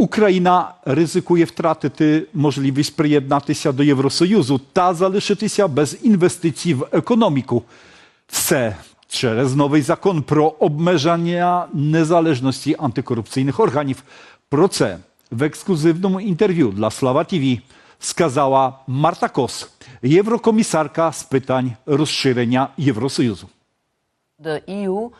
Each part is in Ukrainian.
Україна ризикує втратити можливість приєднатися до Євросоюзу та залишитися без інвестицій в економіку. Все через новий закон про обмеження незалежності антикорупційних органів. Про це в ексклюзивному інтерв'ю для Слава ТВ сказала Марта Кос, єврокомісарка з питань розширення Євросоюзу.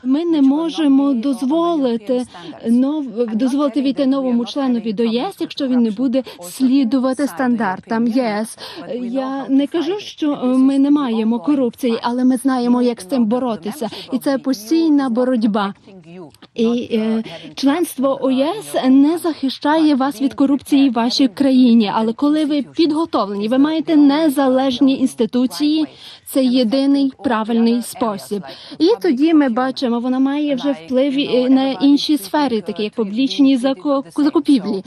Ми не можемо дозволити нов дозволити війти новому членові до ЄС, якщо він не буде слідувати стандартам ЄС. Я не кажу, що ми не маємо корупції, але ми знаємо, як з цим боротися, і це постійна боротьба. І е, членство у ЄС не захищає вас від корупції в вашій країні. Але коли ви підготовлені, ви маєте незалежні інституції. Це єдиний правильний спосіб. І тоді ми бачимо, вона має вже вплив і на інші сфери, такі як публічні закупівлі.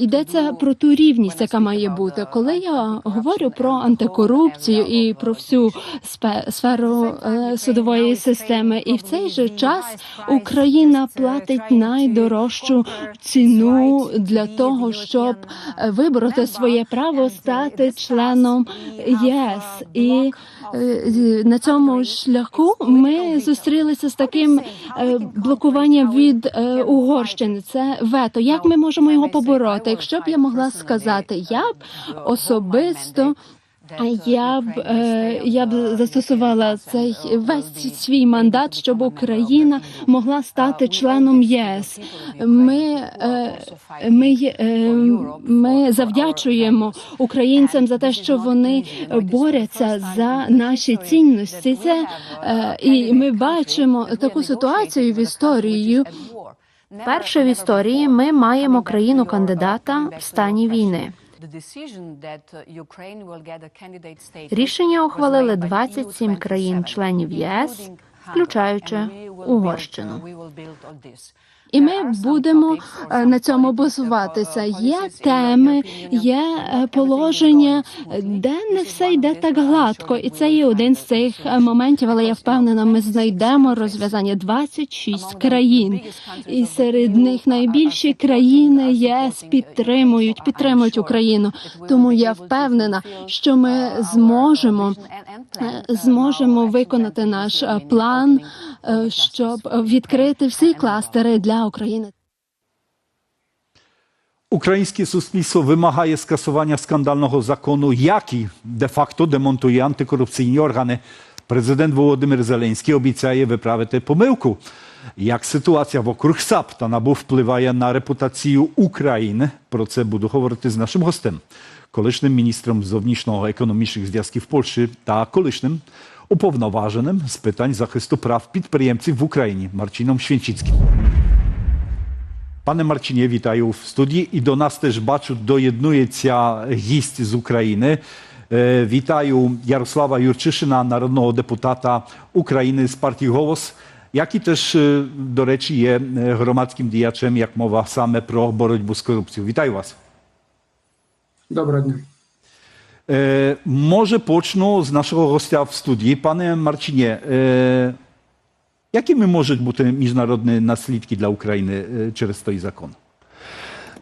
Йдеться про ту рівність, яка має бути. Коли я говорю про антикорупцію і про всю сферу е, судової системи, і в цей же час Україна платить найдорожчу ціну для того, щоб е, вибороти своє право стати членом ЄС. І е, на цьому шляху ми зустрілися з таким е, блокуванням від е, Угорщини. Це вето. Як ми можемо його побороти? Якщо б я могла сказати, я б особисто. А Я б е, я б застосувала цей весь свій мандат, щоб Україна могла стати членом ЄС. Ми, е, ми, е, ми завдячуємо українцям за те, що вони борються за наші цінності. Це і ми бачимо таку ситуацію в історії. Перше в історії ми маємо країну кандидата в стані війни. Рішення ухвалили 27 країн-членів ЄС, включаючи Угорщину. І ми будемо е, на цьому базуватися. Є теми, є е, положення, де не все йде так гладко, і це є один з цих е, моментів. Але я впевнена, ми знайдемо розв'язання 26 країн, і серед них найбільші країни ЄС підтримують, підтримують Україну. Тому я впевнена, що ми зможемо зможемо виконати наш план, щоб відкрити всі кластери для України. Українське суспільство вимагає скасування скандального закону, який де-факто демонтує антикорупційні органи. Президент Володимир Зеленський обіцяє виправити помилку. Як ситуація вокруг САП та НАБУ впливає на репутацію України? Про це буду говорити з нашим гостем, колишнім міністром зовнішнього економічних зв'язків Польщі та колишнім уповноваженим з питань захисту прав підприємців в Україні Марцином Święcickim. Пане Марчині, вітаю в студії. І до нас теж бачу, доєднується гість з України. Е, Вітаю Ярослава Юрчишина, народного депутата України з партії Голос, який теж, е, до речі, є е, громадським діячем, як мова саме про боротьбу з корупцією. Вітаю вас. Доброго дня. Е, Може почну з нашого гостя в студії. Пане Марчиnie, е, якими можуть бути міжнародні наслідки для України е, через той закон?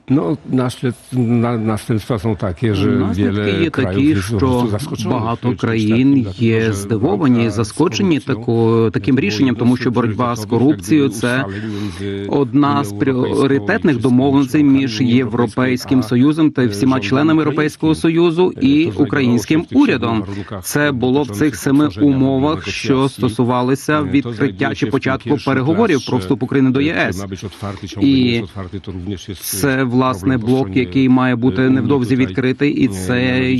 No, naśled, na, następstwa są takie, że Наслідки є такі, що багато країн є здивовані, заскочені тако, таким рішенням, тому що боротьба з корупцією це одна з пріоритетних домовленостей між Європейським Союзом та всіма членами Європейського союзу Е, і українським в урядом. Це було в цих семи умовах, що стосувалися E, відкриття чи початку переговорів про вступ України до e, ЄС. І Це власне блок, який має бути e, невдовзі відкритий, і це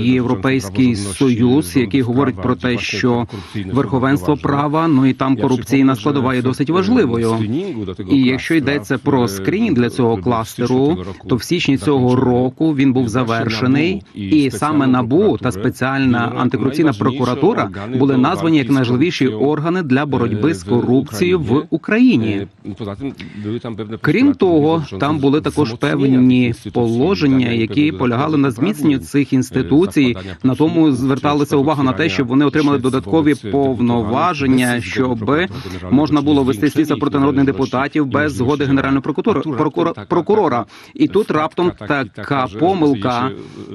Європейський союз, який говорить про те, що верховенство права, ну і там корупційна складова є досить важливою. е, того І якщо йдеться про е, скринінг для цього кластеру, то в січні цього року він був завершений, і саме НАБУ та спеціальна антикорупційна прокуратура були названі як найважливіші органи для боротьби з корупцією в Україні. Е, певне Крім того, там були також також певні положення, які полягали на зміцненню цих інституцій. На тому зверталася увага на те, щоб вони отримали додаткові повноваження, щоб можна було вести слідство проти народних депутатів без згоди генерального прокурора прокурора. І тут раптом така помилка.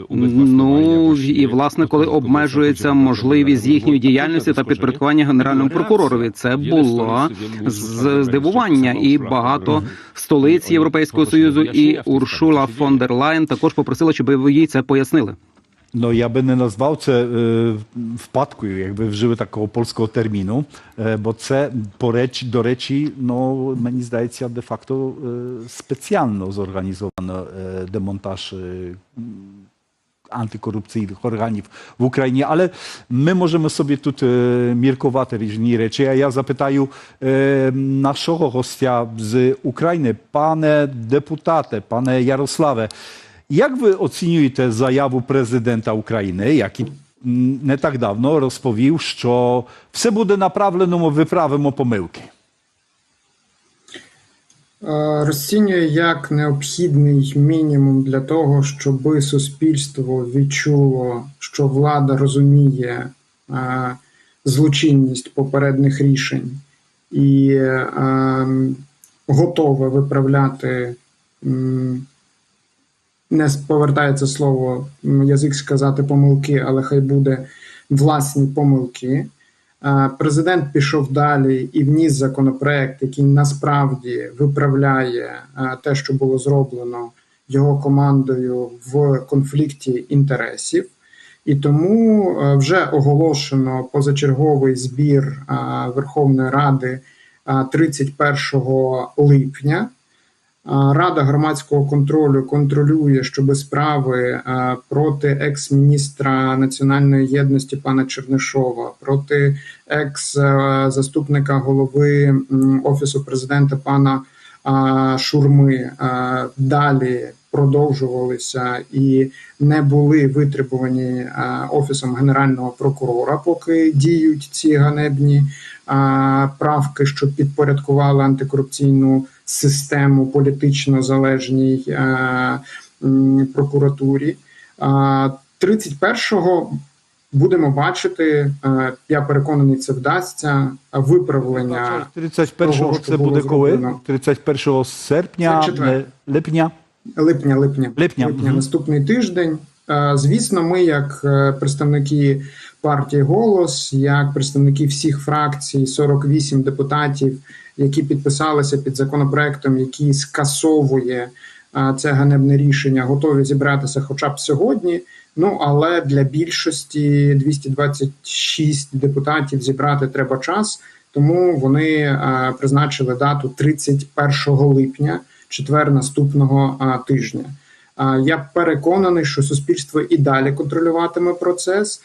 Ну і власне, коли обмежується можливість їхньої діяльності та підпорядкування генеральному прокуророві, це було здивування, і багато столиць Європейського союзу і Уршула фон дер Лайн також попросила, щоб ви їй це пояснили. No ja би nie nazwał це е, впадкою, якби вжили такого польського терміну, е, бо це по речі, до речі, ну, мені здається, де-факто е, спеціально зорганізовано е, демонтаж е, антykорupcyjnych органів в Україні. Але ми можемо собі тут е, міркувати різні речі. А я запитаю е, нашого гостя з України, пане депутате, пане Ярославе, як ви оцінюєте заяву президента України, який м, не так давно розповів, що все буде направлено, ми виправимо помилки? Е, Розцінює як необхідний мінімум для того, щоб суспільство відчуло, що влада розуміє е, злочинність попередніх рішень і е, готове виправляти. Не повертається слово язик сказати помилки, але хай буде власні помилки. Е, Президент пішов далі і вніс законопроект, який насправді виправляє е, те, що було зроблено його командою в конфлікті інтересів. І тому е, вже оголошено позачерговий збір Верховної Ради е, 31 липня. Рада громадського контролю контролює, щоб справи проти екс-міністра національної єдності пана Чернишова, проти екс-заступника голови офісу президента пана Шурми. Далі продовжувалися і не були витребувані офісом генерального прокурора, поки діють ці ганебні правки, що підпорядкували антикорупційну систему політично залежній е, прокуратурі. А, 31-го будемо бачити, е, я переконаний, це вдасться виправлення 31 того, це що було буде коли? зроблено. 31 серпня, четвер. е, липня. липня, липня, Липня, мгм. наступний тиждень. Е, Звісно, ми, як е, представники партії Голос, як представники всіх фракцій, 48 депутатів, які підписалися під законопроектом, який скасовує е, це ганебне рішення, готові зібратися хоча б сьогодні. Ну але для більшості 226 депутатів зібрати треба час, тому вони призначили дату 31 липня, четвер наступного тижня. Я переконаний, що суспільство і далі контролюватиме процес.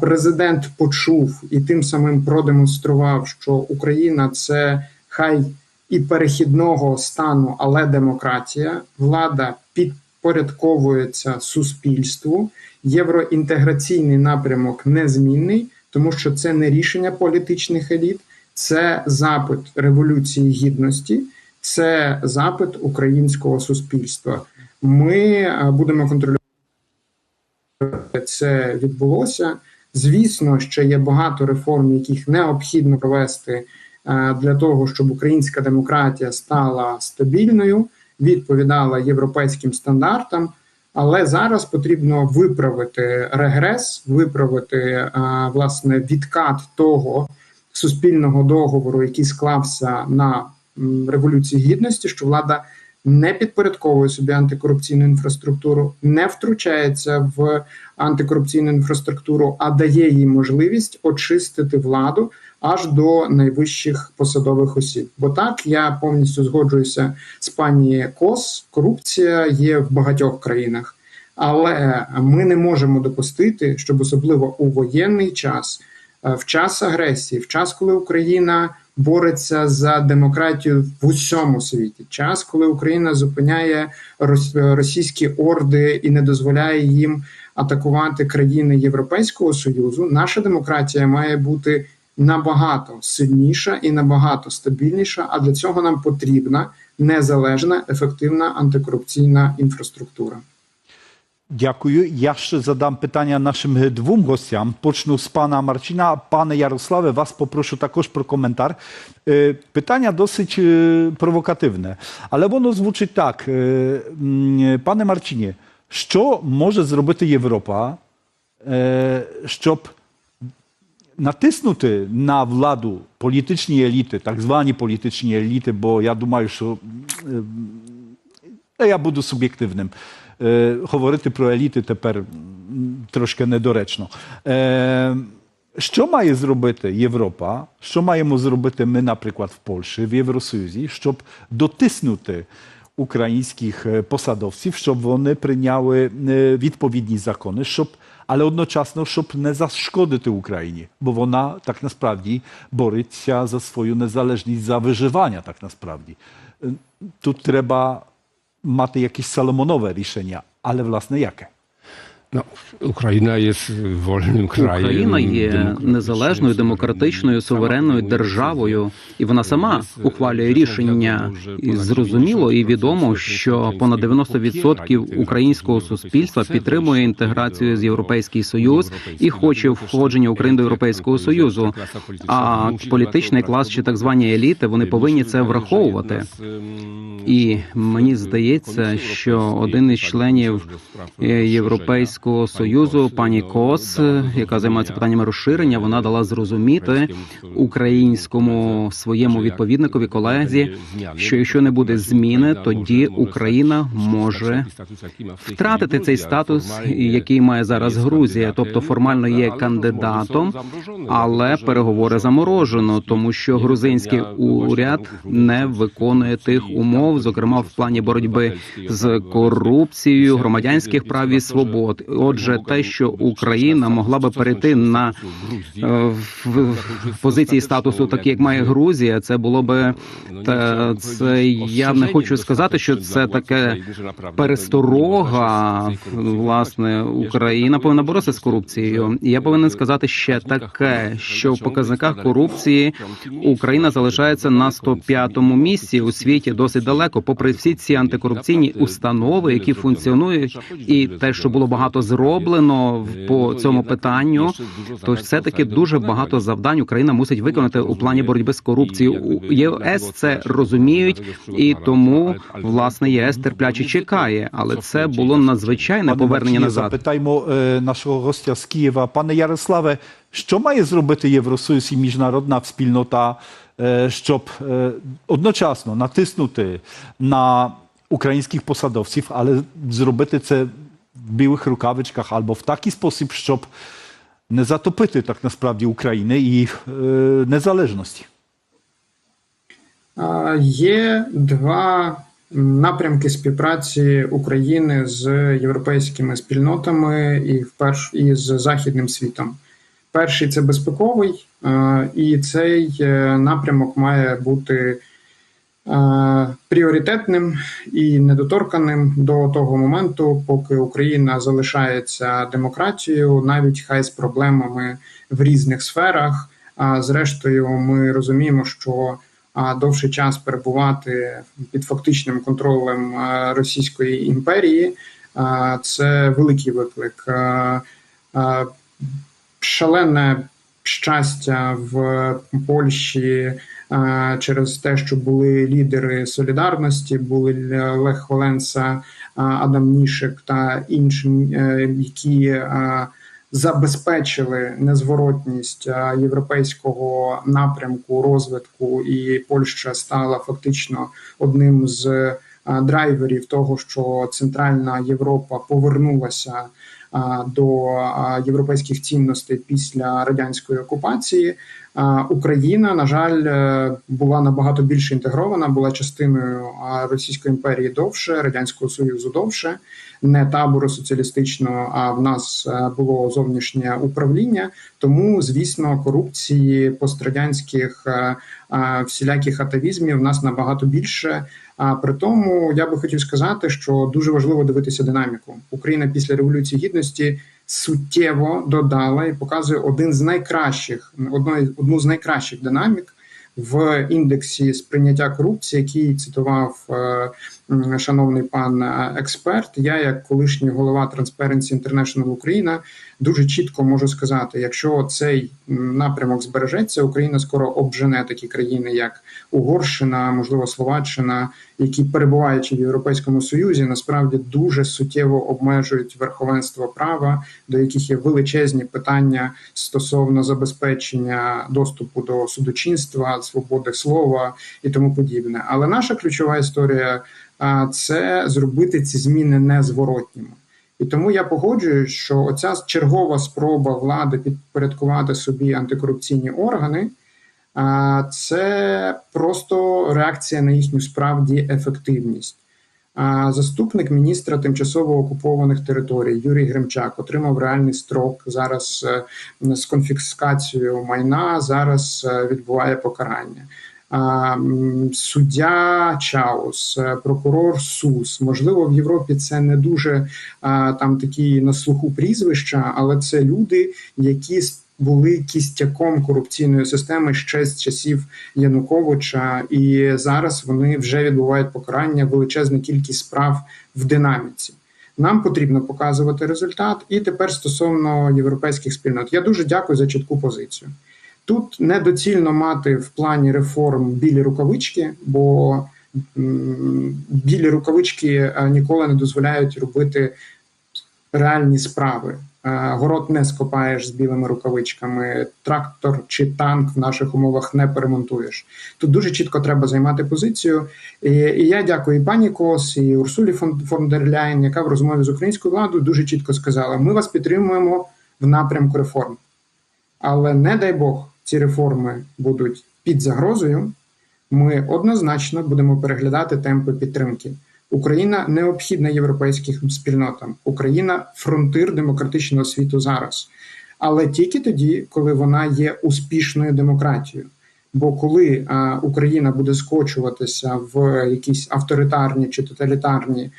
Президент почув і тим самим продемонстрував, що Україна це хай і перехідного стану, але демократія. Влада підпорядковується суспільству. Євроінтеграційний напрямок незмінний, тому що це не рішення політичних еліт, це запит революції гідності, це запит українського суспільства. Ми е, будемо контролювати це відбулося. Звісно, ще є багато реформ, яких необхідно провести е, для того, щоб українська демократія стала стабільною, відповідала європейським стандартам. Але зараз потрібно виправити регрес, виправити е, власне відкат того суспільного договору, який склався на революції гідності, що влада не підпорядковує собі антикорупційну інфраструктуру, не втручається в антикорупційну інфраструктуру, а дає їй можливість очистити владу аж до найвищих посадових осіб. Бо так я повністю згоджуюся з пані Кос. Корупція є в багатьох країнах, але ми не можемо допустити, щоб особливо у воєнний час, е, в час агресії, в час, коли Україна бореться за демократію в усьому світі, час, коли Україна зупиняє рос- російські орди і не дозволяє їм атакувати країни Європейського союзу, наша демократія має бути набагато сильніша і набагато стабільніша. А для цього нам потрібна незалежна, ефективна антикорупційна інфраструктура. Дякую. Я ще задам питання нашим е, двом гостям. Почну з пана Марчина. Пане Ярославе, вас попрошу також про коментар. Е, Питання досить е, провокативне, але воно звучить так. Е, м, Пане Марчині, що може зробити Європа, е, щоб натиснути на владу політичні еліти, так звані політичні еліти, бо я думаю, що е, я буду суб'єктивним. Е, говорити про еліти тепер м, трошки недоречно. Е, що має зробити Європа? Що маємо зробити ми, наприклад, в Польщі, в Євросоюзі, щоб дотиснути українських е, посадовців, щоб вони прийняли е, відповідні закони, щоб, але одночасно, щоб не зашкодити Україні, бо вона так насправді бореться за свою незалежність, за виживання, так насправді. Е, Тут треба mati jakieś salomonowe рішення, але власне яке? No, Україна є вольним краєм. Україна є незалежною, демократичною, суверенною державою, і вона сама ухвалює рішення. І зрозуміло і відомо, що понад 90% українського суспільства підтримує інтеграцію з європейський союз і хоче входження України до європейського союзу. А політичний клас чи так звані еліти вони повинні це враховувати. І мені здається, що один із членів е, Європейського союзу, пані Кос, е, яка займається питаннями розширення, вона дала зрозуміти українському своєму відповідникові колезі, що якщо не буде зміни, тоді Україна може втратити цей статус, який має зараз Грузія, тобто формально є кандидатом, але переговори заморожено, тому що грузинський уряд не виконує тих умов, зокрема в плані боротьби з корупцією, громадянських прав і свобод. Отже, те, що Україна могла би перейти на е, в- позиції статусу, такі як має Грузія, це було би та це я не хочу сказати, що це таке пересторога. Власне, Україна повинна боротися з корупцією. Я повинен сказати ще таке, що в показниках корупції Україна залишається на 105-му місці у світі досить далеко, попри всі ці антикорупційні установи, які функціонують, і те, що було багато зроблено в- по цьому питанню, то все таки дуже багато завдань Україна мусить виконати у плані боротьби з корупцією. У ЄС це розуміють, і тому власне ЄС терпляче чекає, але це було надзвичайне повернення назад. запитаймо е, нашого гостя з Києва. Пане Ярославе, що має зробити Євросоюз і міжнародна спільнота, е, щоб е, одночасно натиснути на українських посадовців, але зробити це білих рукавичках або в такий спосіб, щоб не затопити так насправді України і е, незалежності? Є два напрямки співпраці України з європейськими спільнотами і вперш і з західним світом. Перший це безпековий, е, і цей е, напрямок має бути пріоритетним і недоторканим до того моменту, поки Україна залишається демократією, навіть хай з проблемами в різних сферах. А зрештою, ми розуміємо, що довший час перебувати під фактичним контролем Російської імперії це великий виклик. Шалене щастя в Польщі через те, що були лідери солідарності, були Лех Валенса, Адам Нішик та інші, е, які забезпечили незворотність європейського напрямку розвитку, і Польща стала фактично одним з драйверів того, що Центральна Європа повернулася до європейських цінностей після радянської окупації. Україна, на жаль, е, була набагато більше інтегрована, була частиною Російської імперії довше, радянського союзу довше, не табору соціалістичного. А в нас е, було зовнішнє управління. Тому, звісно, корупції пострадянських е, всіляких атавізмів в нас набагато більше. А при тому я би хотів сказати, що дуже важливо дивитися динаміку. Україна після революції гідності суттєво додала і показує один з найкращих, одної одну з найкращих динамік в індексі сприйняття корупції, який цитував е, шановний пан е, експерт. Я, як колишній голова Transparency International Україна, дуже чітко можу сказати: якщо цей напрямок збережеться, Україна скоро обжене такі країни, як Угорщина, можливо, Словаччина, які перебуваючи в Європейському Союзі, насправді дуже суттєво обмежують верховенство права, до яких є величезні питання стосовно забезпечення доступу до судочинства, свободи слова і тому подібне. Але наша ключова історія це зробити ці зміни незворотніми. І тому я погоджуюсь, що оця чергова спроба влади підпорядкувати собі антикорупційні органи. Це просто реакція на їхню справді ефективність. Заступник міністра тимчасово окупованих територій Юрій Гремчак отримав реальний строк зараз е, з конфіскацією майна. Зараз е, відбуває покарання. Суддя Чаус, е, прокурор Сус. Можливо, в Європі це не дуже там такі на слуху прізвища, але це люди, які були кістяком корупційної системи ще з часів Януковича, і зараз вони вже відбувають покарання, величезна кількість справ в динаміці. Нам потрібно показувати результат. І тепер стосовно європейських спільнот, я дуже дякую за чітку позицію. Тут недоцільно мати в плані реформ білі рукавички, бо білі рукавички е, ніколи не дозволяють робити реальні справи. Е, Город не скопаєш з білими рукавичками, трактор чи танк в наших умовах не перемонтуєш. Тут дуже чітко треба займати позицію. І, і я дякую і пані Кос, і Урсулі фон, фон дер Ляйн, яка в розмові з українською владою дуже чітко сказала: ми вас підтримуємо в напрямку реформ. Але не дай Бог, ці реформи будуть під загрозою. Ми однозначно будемо переглядати темпи підтримки. Україна необхідна європейським спільнотам. Україна фронтир демократичного світу зараз, але тільки тоді, коли вона є успішною демократією. Бо коли а, Україна буде скочуватися в якісь авторитарні чи тоталітарні е,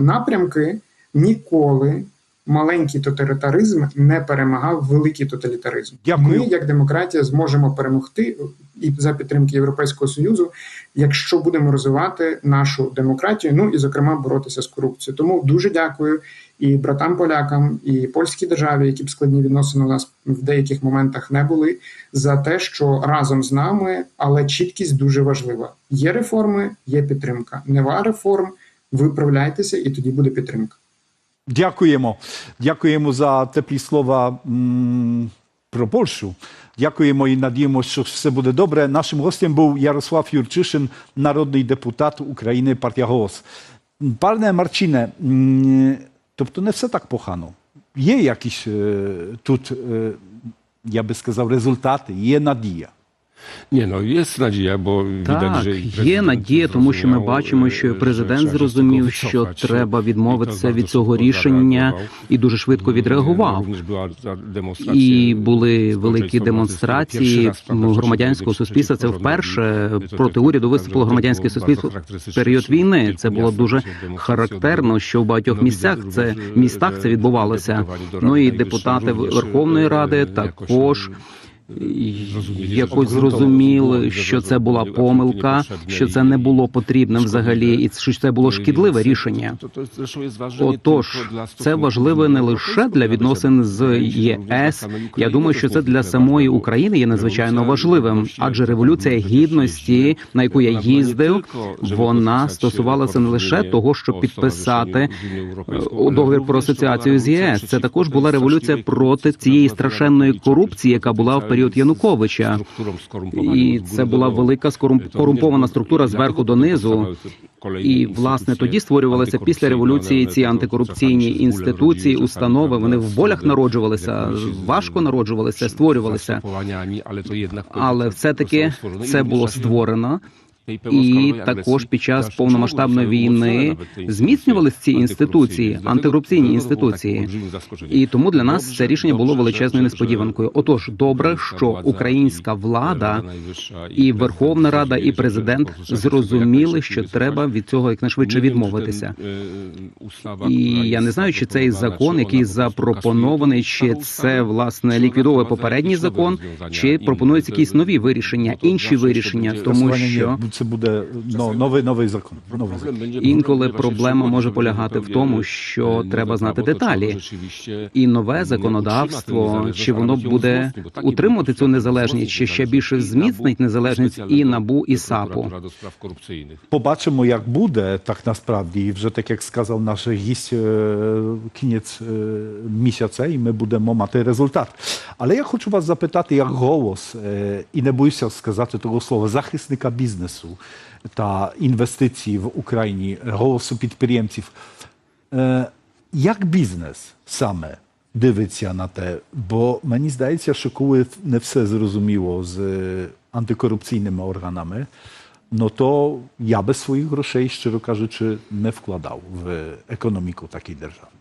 напрямки, ніколи маленький тоталітаризм не перемагав великий тоталітаризм. Дякую. Ми, як демократія, зможемо перемогти і за підтримки Європейського союзу, якщо будемо розвивати нашу демократію, ну і зокрема боротися з корупцією. Тому дуже дякую і братам полякам, і польській державі, які б складні відносини у нас в деяких моментах не були, за те, що разом з нами, але чіткість дуже важлива. Є реформи, є підтримка. Нема реформ, виправляйтеся, і тоді буде підтримка. Дякуємо. Дякуємо за теплі слова м, про Польщу. Дякуємо і надіємося, що все буде добре. Нашим гостем був Ярослав Юрчишин, народний депутат України, партія Голос. Пане Марчине, м, тобто не все так погано. Є якісь е, тут, е, я би сказав, результати, є надія. No jest nadzieja, bo widać, Так, i є надія, тому що ми бачимо, що президент się z зрозумів, що треба відмовитися від цього рішення і дуже швидко відреагував. również była І були великі демонстрації czasie громадянського суспільства. Це вперше проти уряду виступило громадянське суспільство. в Період війни це було дуже характерно, що в багатьох Ну, місцях це містах це відбувалося. Ну і депутати Верховної Ради е, також якось, зрозуміли, що це була помилка, що це не було потрібним взагалі, і що це було шкідливе рішення. Отож, це важливе не лише для відносин з ЄС. Я думаю, що це для самої України є надзвичайно важливим, адже революція гідності, на яку я їздив, вона стосувалася не лише того, щоб підписати е, договір про асоціацію з ЄС. Це також була революція проти цієї страшенної корупції, яка була в період Януковича. І це була велика корумпована структура зверху донизу. І власне тоді створювалися після революції ці антикорупційні інституції, установи. Вони в болях народжувалися, важко народжувалися, створювалися. Але все таки це було створено. І також під час повномасштабної війни зміцнювалися ці інституції, антикорупційні інституції. І тому для нас це рішення було величезною несподіванкою. Отож, добре, що українська влада і Верховна Рада, і президент зрозуміли, що треба від цього якнайшвидше відмовитися. І я не знаю, чи цей закон, який запропонований, чи це власне ліквідовує попередній закон, чи пропонуються якісь нові вирішення, інші вирішення, тому що це буде ну, новий новий закон. Новий закон. інколи проблема може полягати в тому, що треба знати деталі. І нове законодавство, чи воно буде утримувати цю незалежність, чи ще більше зміцнить незалежність і набу і САПу. Побачимо, як буде так насправді. І вже так як сказав наш гість, е, кінець е, місяця, і ми будемо мати результат. Але я хочу вас запитати, як голос, е, і не боюся сказати того слова, захисника бізнесу та інвестицій в Україні, голосу підприємців. Е, Як бізнес саме дивиться на те? Бо мені здається, що коли не все зрозуміло з е, антикорупційними органами, no to ja bez swoich groszej, szczerze кажучи, не вкладав в економіку такої держави.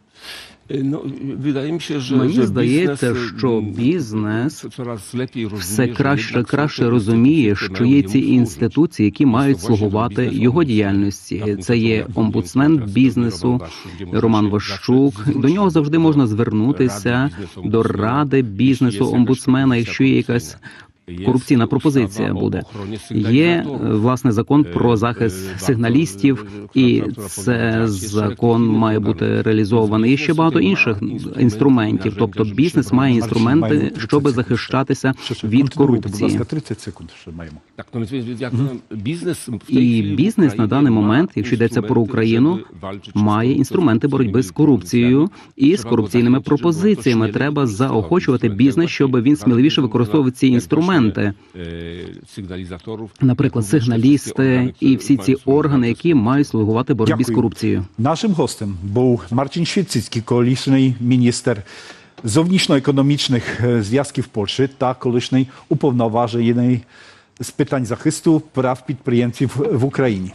No, wydaje mi się, że, Мені że здається, biznes, що бізнес coraz lepiej rozumie, все краще краще розуміє, що є ці інституції, які мають слугувати його діяльності. Це є Омбудсмен бізнесу, Роман. Ващук. До нього завжди можна звернутися до ради бізнесу омбудсмена, якщо є якась корупційна пропозиція буде. Є е, власне закон про захист сигналістів, і це закон має бути реалізований. І ще багато інших інструментів. Тобто бізнес має інструменти, щоб захищатися від континуйте, Будь корупції. ласка, 30 секунд ще маємо. Так, w tej І бізнес на даний момент, якщо йдеться про Україну, має інструменти боротьби з корупцією і з корупційними пропозиціями. Треба заохочувати бізнес, щоб він сміливіше використовував ці інструменти. Сигналізаторів, Наприклад, сигналісти і всі ці органи, які мають слугувати боротьбі з корупцією. Нашим гостем був Марcin Швіцицький, колишній міністр зовнішньоекономічних е, зв'язків Польщі та колишній уповноважений з питань захисту прав підприємців в Україні.